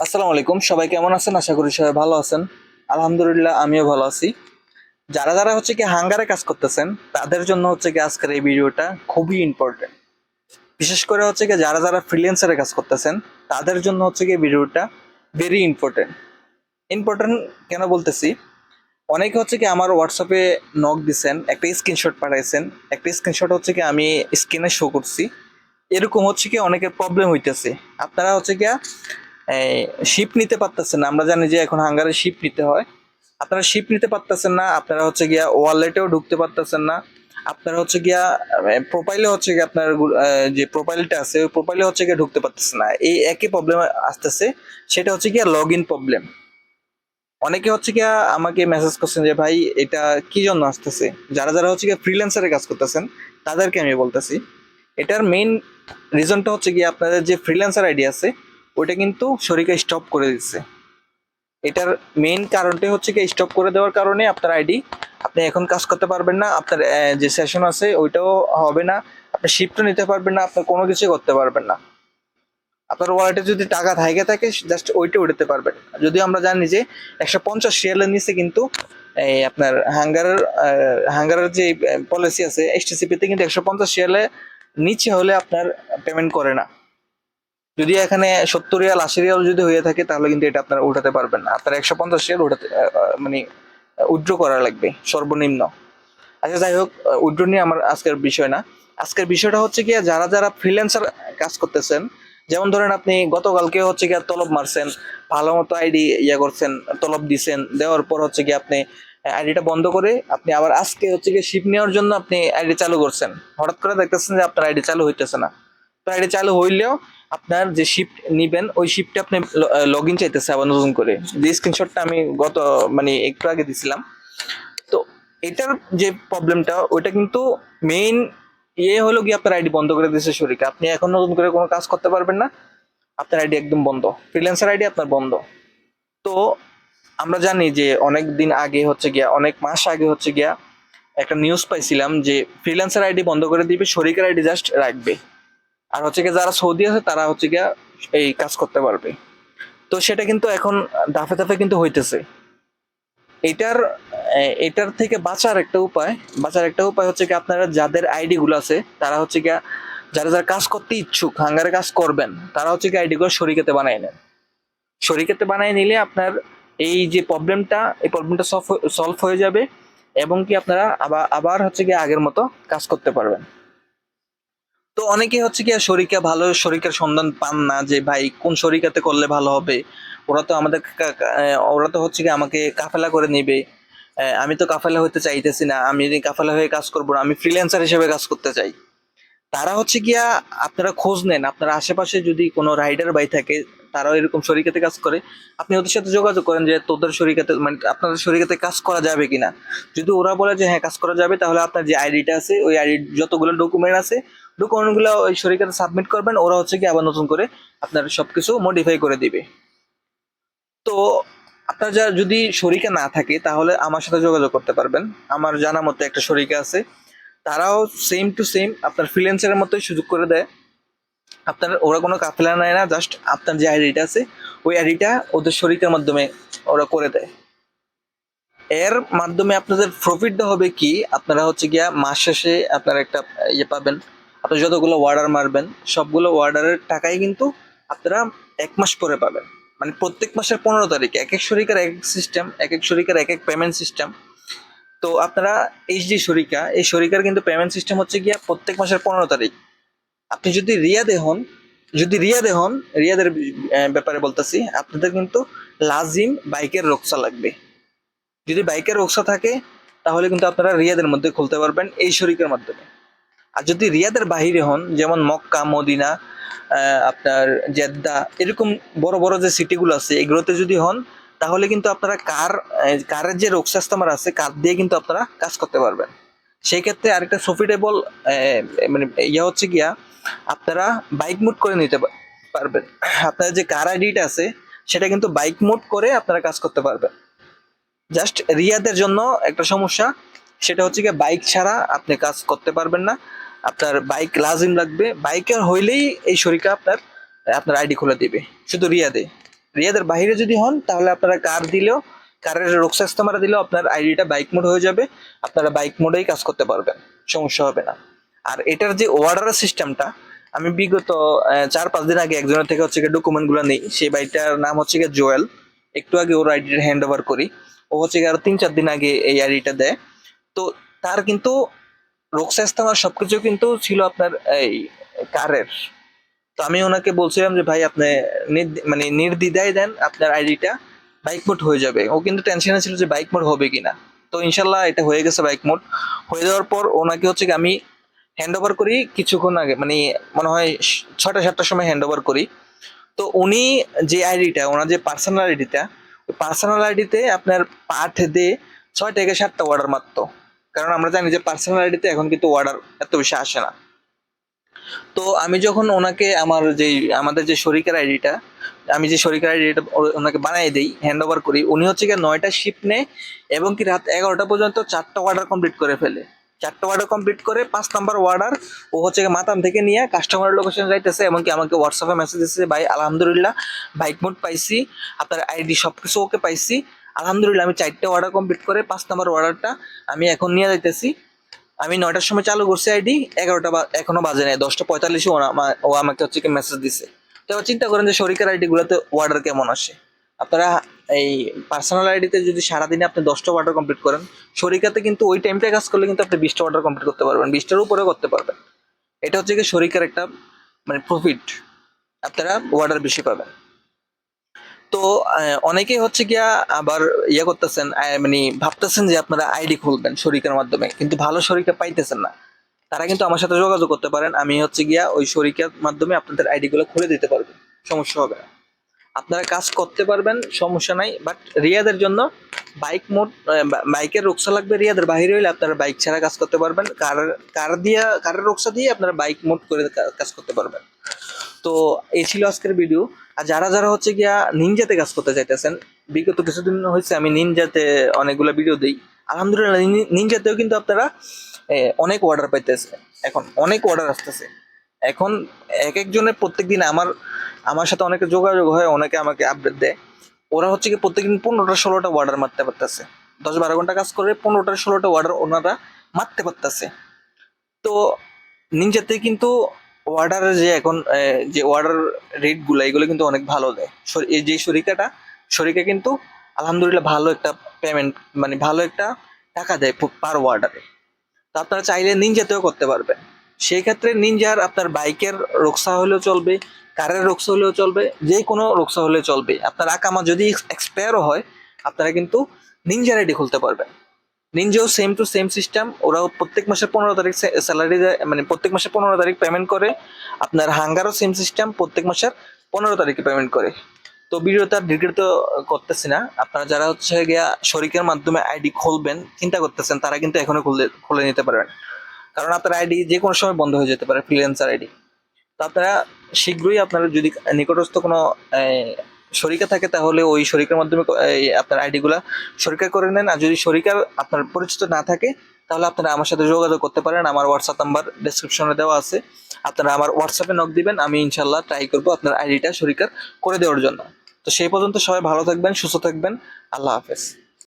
আসসালামু আলাইকুম, সবাই কেমন আছেন? আশা করি সবাই ভালো আছেন। আলহামদুলিল্লাহ, আমিও ভালো আছি। যারা যারা হচ্ছে কি হাঙ্গারে কাজ করতেছেন, তাদের জন্য হচ্ছে কি আজকের এই ভিডিওটা খুবই ইম্পর্টেন্ট বিশেষ করে হচ্ছে কি যারা যারা ফ্রিল্যান্সারে কাজ করতেছেন, তাদের জন্য হচ্ছে কি ভিডিওটা ভেরি ইম্পর্টেন্ট ইম্পর্টেন্ট কেন বলতেছি? অনেকে হচ্ছে কি আমার হোয়াটসঅ্যাপে নক দিছেন, একটা স্ক্রিনশট পাঠাইছেন, একটা স্ক্রিনশট হচ্ছে কি আমি স্ক্রিনে শো করছি। এরকম হচ্ছে কি অনেকের প্রবলেম হইতেছে। আপনারা হচ্ছে কি শিপ নিতে পারতেছেন না। আমরা জানি যে এখন হাঙ্গারে শিপ নিতে হয়। আপনারা শিপ নিতে পারতেছেন না, আপনারা হচ্ছে গিয়া ওয়ালেটেও ঢুকতে পারতেছেন না। আপনারা হচ্ছে গিয়া প্রোফাইলে হচ্ছে গিয়ে আপনার যে প্রোফাইলটা আছে, ওই প্রোফাইলে হচ্ছে গিয়ে ঢুকতে পারতেছে না। এই একই প্রবলেম আসতেছে, সেটা হচ্ছে গিয়া লগ ইন প্রবলেম অনেকে হচ্ছে গিয়া আমাকে মেসেজ করছেন যে, ভাই, এটা কি জন্য আসতেছে? যারা যারা হচ্ছে গিয়া ফ্রিল্যান্সারে কাজ করতেছেন, তাদেরকে আমি বলতেছি। এটার মেইন রিজনটা হচ্ছে গিয়ে আপনাদের যে ফ্রিল্যান্সার আইডি আছে ওইটা কিন্তু শরীরকে স্টপ করে দিচ্ছে। এটার মেইন কারণটাই হচ্ছে কি স্টপ করে দেওয়ার কারণে আপনার আইডি আপনি এখন কাজ করতে পারবেন না, আপনার যে সেশন আছে ওইটাও হবে না, আপনি শিফটও নিতে পারবেন না আপনার কোনো কিছু করতে পারবেন না। আপনার ওয়ালেটে যদি টাকা থাকে থাকে জাস্ট ওইটা উঠাতে পারবেন। যদিও আমরা জানি যে একশো পঞ্চাশ রিয়ালের নিচে কিন্তু, এই আপনার হাঙ্গারের হাঙ্গারের যে পলিসি আছে এসটিসিপিতে কিন্তু একশো পঞ্চাশ রিয়ালে নিচে হলে আপনার পেমেন্ট করে না। যদি এখানে সত্তর রিয়াল, আশি রিয়াল যদি হয়ে থাকে, তাহলে কিন্তু এটা আপনারা উঠাতে পারবেন না। আপনার একশো পঞ্চাশ রিয়াল উঠাতে মানে উইথড্র করা লাগবে, সর্বনিম্ন। আচ্ছা যাই হোক উইথড্র নিয়ে আমার আজকের বিষয় না। আজকের বিষয়টা হচ্ছে কি, যারা যারা ফ্রিল্যান্সার কাজ করতেছেন, যেমন ধরেন আপনি গতকালকে হচ্ছে গিয়ে তলব মারছেন, ভালো মতো আইডি ইয়ে করছেন, তলব দিছেন, দেওয়ার পর হচ্ছে কি আপনি আইডিটা বন্ধ করে আপনি আবার আজকে হচ্ছে কি শিপ নেওয়ার জন্য আপনি আইডি চালু করছেন। হঠাৎ করে দেখতেছেন যে আপনার আইডি চালু হইতেছে না। তো আইডি চালু হইলেও আপনার যে শিফট নিবেন, ওই শিফটে আপনি লগ ইন চাইতেছে আবার নতুন করে। যে স্ক্রিনশটটা আমি গত মানে একটু আগে দিছিলাম। তো এটার যে প্রবলেমটা ওইটা কিন্তু মেইন ইয়ে হলো কি আপনার আইডি বন্ধ করে দিয়েছে শরীরকে। আপনি এখন নতুন করে কোনো কাজ করতে পারবেন না, আপনার আইডি একদম বন্ধ। ফ্রিল্যান্সার আইডি আপনার বন্ধ। তো আমরা জানি যে অনেক দিন আগে হচ্ছে গিয়া, অনেক মাস আগে হচ্ছে গিয়া একটা নিউজ পাইছিলাম যে ফ্রিল্যান্সার আইডি বন্ধ করে দিবে শরিকের আইডি জাস্ট রাখবে। আর হচ্ছে গিয়ে যারা সৌদি আছে, তারা হচ্ছে গিয়া এই কাজ করতে পারবে। তো সেটা কিন্তু এখন দাফে দাফে কিন্তু হইতেছে। এটার এটার থেকে বাঁচার একটা উপায়, বাঁচার একটা উপায় হচ্ছে কি আপনারা যাদের আইডি গুলো আছে, তারা হচ্ছে গিয়া যারা যারা কাজ করতে ইচ্ছুক, হাঙ্গারে কাজ করবেন, তারা হচ্ছে কি আইডি গুলো শরিকেতে বানাই নেন। শরিকেতে বানাই নিলে আপনার এই যে প্রবলেমটা এই প্রবলেমটা সলভ হয়ে যাবে এবং কি আপনারা আবার আবার হচ্ছে কি আগের মতো কাজ করতে পারবেন। তো অনেকে হচ্ছে কি শরিকা ভালো শরিকার সন্ধান পান না যে, ভাই, কোন শরিকাতে করলে ভালো হবে? ওরা তো আমাদের ওরা তো হচ্ছে কি আমাকে কাফেলা করে নেবে। আমি তো কাফেলা হতে চাইতেছি না। আমি কাফেলা হয়ে কাজ করব না, আমি ফ্রিল্যান্সার হিসেবে কাজ করতে চাই। তারা হচ্ছে গিয়া আপনারা খোঁজ নেন। আপনার আশেপাশে যদি কোনো রাইডার বাই থাকে, তারাও এরকম শরিকাতে কাজ করে। আপনি ওদের সাথে যোগাযোগ করেন যে, তোদের শরিকাতে মানে আপনাদের শরিকাতে কাজ করা যাবে কিনা? যদি ওরা বলে যে হ্যাঁ কাজ করা যাবে, তাহলে আপনার যে আইডিটা আছে, ওই আইডি যতগুলো ডকুমেন্ট আছে ডকুমেন্টগুলো ওই শরিকাতে সাবমিট করবেন, ওরা হচ্ছে কি আবার নতুন করে আপনার সবকিছু মডিফাই করে দিবে। তো আপনার যা, যদি শরিকা না থাকে, তাহলে আমার সাথে যোগাযোগ করতে পারবেন। আমার জানা মতো একটা শরিকা আছে, তারাও সেম টু সেম আপনার ফ্রিল্যান্সারের মতোই সুযোগ করে দেয়। আপনার, ওরা কোনো কাফেলা নেয় না জাস্ট আপনার যে আইডিটা আছে, ওই আইডিটা ওদের শরিকের মাধ্যমে ওরা করে দেয়। এর মাধ্যমে আপনাদের প্রফিটটা হবে কি? আপনারা হচ্ছে গিয়া মাস শেষে আপনারা একটা ইয়ে পাবেন। আপনি যতগুলো অর্ডার মারবেন, সবগুলো অর্ডারের টাকাই কিন্তু আপনারা এক মাস পরে পাবেন। মানে প্রত্যেক মাসের পনেরো তারিখে এক এক শরিকার এক এক সিস্টেম এক এক শরিকার এক এক পেমেন্ট সিস্টেম তো আপনারা এই যে শরিকা, এই শরিকার কিন্তু পেমেন্ট সিস্টেম হচ্ছে গিয়া প্রত্যেক মাসের পনেরো তারিখ। আপনি যদি রিয়াদে হন, যদি রিয়াদে হন, রিয়াদের ব্যাপারে বলতেছি, আপনাদের কিন্তু লাজিম বাইকের রক্সা লাগবে। যদি বাইকের রক্সা থাকে, তাহলে কিন্তু আপনারা রিয়াদের মধ্যে খুলতে পারবেন এই শরিকের মাধ্যমে। আর যদি রিয়াদের বাহিরে হন, যেমন মক্কা, মদিনা আপনার জেদ্দা, এরকম বড় বড় যে সিটিগুলো আছে, এগুলোতে যদি হন, তাহলে কিন্তু আপনারা কার কারের যে রোগসাস্তামার আছে, কার দিয়ে কিন্তু আপনারা কাজ করতে পারবেন। সেই ক্ষেত্রে আরেকটা প্রফিটেবল মানে ইয়ে হচ্ছে গিয়া, আপনারা বাইক মুড করে নিতে পারবেন। আপনার যে কার আইডিটা আছে, সেটা কিন্তু বাইক মুড করে আপনারা কাজ করতে পারবেন। জাস্ট রিয়াদের জন্য একটা সমস্যা, সেটা হচ্ছে গিয়ে বাইক ছাড়া আপনি কাজ করতে পারবেন না। আপনার বাইক লাজিম লাগবে। বাইকের হইলেই এই শরিকা আপনার আপনার আইডি খুলে দিবে। শুধু রিয়াদে। রিয়াদের বাইরে যদি হন, তাহলে আপনারা কার দিলেও কারের রোকসা ইস্তেমারা দিলেও আপনার আইডিটা বাইক মোড হয়ে যাবে। আপনারা বাইক মোডেই কাজ করতে পারবেন। সমস্যা হবে না। আর এটার যে অর্ডারের সিস্টেমটা আমি বিগত চার পাঁচ দিন আগে একজনের থেকে হচ্ছে ডকুমেন্টগুলো নেই। সেই বাইকটার নাম হচ্ছে গিয়ে জোয়েল একটু আগে ওর আইডিটা হ্যান্ড ওভার করি। ও হচ্ছে গিয়ে আরও তিন চার দিন আগে এই আইডিটা দেয়। তো তার কিন্তু রোকসা ইস্তেমার সবকিছু কিন্তু ছিল আপনার এই কারের। তো আমি ওনাকে বলছিলাম যে, ভাই, আপনি মানে নির্দ্বিধায় দেন আপনার আইডিটা বাইক মোড হয়ে যাবে। ও কিন্তু টেনশনে ছিল যে বাইক মোড হবে কিনা? তো ইনশাল্লাহ এটা হয়ে গেছে বাইক মোড হয়ে যাওয়ার পর ওনাকে হচ্ছে আমি হ্যান্ড ওভার করি কিছুক্ষণ আগে মানে মনে হয় ছয়টা, সাতটার সময় হ্যান্ড ওভার করি। তো উনি যে আইডিটা, ওনার যে পার্সোনাল আইডিটা পার্সোনাল আইডিতে আপনার পাঠ দিয়ে ছয় থেকে সাতটা অর্ডার মারতো। কারণ আমরা জানি যে পার্সোনাল আইডিতে এখন কিন্তু অর্ডার এত বেশি আসে না। তো আমি যখন ওনাকে আমার যে আমাদের যে শরিকের আইডিটা আমি যে শরিকের আইডিটা ওনাকে বানিয়ে দিই হ্যান্ড ওভার করি, উনি হচ্ছে গিয়ে নয়টা শিপ নেয় এবং কি রাত এগারোটা পর্যন্ত চারটা অর্ডার কমপ্লিট করে ফেলে। চারটা অর্ডার কমপ্লিট করে পাঁচ নাম্বার অর্ডার ও হচ্ছে মাতাম থেকে নিয়ে কাস্টমার লোকেশন যাইতেছে এমনকি আমাকে হোয়াটসঅ্যাপে মেসেজ দিচ্ছে ভাই, আলহামদুলিল্লাহ বাইক মোড পাইছি, আপনার আইডি সব কিছু ওকে পাইছি আলহামদুলিল্লাহ, আমি চারটে অর্ডার কমপ্লিট করে পাঁচ নম্বর অর্ডারটা আমি এখন নিয়ে যাইতেছি। আমি নয়টার সময় চালু করছি আইডি এগারোটা বা এখনও বাজে নাই, দশটা পঁয়তাল্লিশে ও আমা- ও আমাকে হচ্ছে কি মেসেজ দিছে। তো চিন্তা করেন যে শরিকের আইডি গুলোতে অর্ডার কেমন আসে? আপনারা এই পার্সোনাল আইডিতে যদি সারাদিনে আপনি দশটা অর্ডার কমপ্লিট করেন, শরিকাতে কিন্তু ওই টাইমটা কাজ করলে কিন্তু আপনি বিশটা অর্ডার কমপ্লিট করতে পারবেন, বিশটার উপরেও করতে পারবেন। এটা হচ্ছে কি শরিকের একটা মানে প্রফিট আপনারা অর্ডার বেশি পাবেন। তো অনেকেই হচ্ছে গিয়া আবার ইয়ে করতেছেন মানে ভাবতেছেন যে আপনারা আইডি খুলবেন শরিকের মাধ্যমে, কিন্তু ভালো শরিকা পাইতেছেন না। তারা কিন্তু আমার সাথে যোগাযোগ করতে পারেন, আমি হচ্ছে গিয়া ওই শরিকের মাধ্যমে আপনাদের আইডি গুলো খুলে দিতে পারব, সমস্যা হবে না। আপনারা কাজ করতে পারবেন, সমস্যা নাই বাট রিয়াদের জন্য বাইক মোড বাইকের রোকসা লাগবে রিয়াদের বাইরে হইলে আপনারা বাইক ছাড়া কাজ করতে পারবেন, কার কার দিয়া, কারের রোকসা দিয়ে আপনারা বাইক মোড করে কাজ করতে পারবেন। তো এই ছিল আজকের ভিডিও আর যারা যারা হচ্ছে গিয়া নিনজাতে কাজ করতে চাইতেছেন, বিগত কিছুদিন হয়েছে আমি নিনজাতে অনেকগুলো ভিডিও দিই। আলহামদুলিল্লাহ নিন- নিনজাতেও কিন্তু আপনারা অনেক অর্ডার পাইতেছে। এখন অনেক অর্ডার আসতেছে। এখন এক একজনের প্রত্যেক দিন আমার আমার সাথে অনেকে যোগাযোগ হয়, অনেকে আমাকে আপডেট দেয়। ওরা হচ্ছে কি প্রত্যেকদিন পনেরোটা, ষোলোটা অর্ডার মারতে পারতেছে। দশ বারো ঘণ্টা কাজ করে পনেরোটা, ষোলোটা অর্ডার ওনারা মারতে পারতেছে। তো নিনজাতে কিন্তু অর্ডারের যে এখন যে অর্ডার রেটগুলো এগুলো কিন্তু অনেক ভালো দেয়। এই যে শরিকাটা, শরিকা কিন্তু আলহামদুলিল্লাহ ভালো একটা পেমেন্ট মানে ভালো একটা টাকা দেয় পার ওয়ার্ডারে তো আপনারা চাইলে নিনজাতেও করতে পারবেন। সেই ক্ষেত্রে নিনজার আপনার বাইকের রোকসা হলেও চলবে কারের রোকসা হলেও চলবে, যে কোনো রোকসা হলেও চলবে। আপনার আকামা যদি এক্সপায়ারও হয়, আপনারা কিন্তু নিনজার আইডি খুলতে পারবেন। নিনজাও সেম টু সেম সিস্টেম ওরাও প্রত্যেক মাসের পনেরো তারিখ স্যালারি দেয় মানে প্রত্যেক মাসে পনেরো তারিখ পেমেন্ট করে। আপনার হাঙ্গারও সেম সিস্টেম প্রত্যেক মাসের পনেরো তারিখে পেমেন্ট করে। তো ভিডিওটা তো করতেছি না। আপনারা যারা হচ্ছে গিয়া শরিকের মাধ্যমে আইডি খুলবেন, চিন্তা করতেছেন, তারা কিন্তু এখনও খুলে খুলে নিতে পারবেন। কারণ আপনার আইডি যে কোনো সময় বন্ধ হয়ে যেতে পারে ফ্রিল্যান্সার আইডি তো আপনারা শীঘ্রই আপনারা যদি নিকটস্থ কোনো শরিকা থাকে, তাহলে ওই শরিকার মাধ্যমে আপনার আইডিগুলা শরিকা করে নেন। আর যদি শরিকার আপনার পরিচিত না থাকে, তাহলে আপনারা আমার সাথে যোগাযোগ করতে পারেন। আমার হোয়াটসঅ্যাপ নাম্বার ডেসক্রিপশনে দেওয়া আছে। আপনারা আমার হোয়াটসঅ্যাপে নক দিবেন, আমি ইনশাল্লাহ ট্রাই করব আপনার আইডিটা শরিকার করে দেওয়ার জন্য। তো সেই পর্যন্ত সবাই ভালো থাকবেন, সুস্থ থাকবেন। আল্লাহ হাফেজ।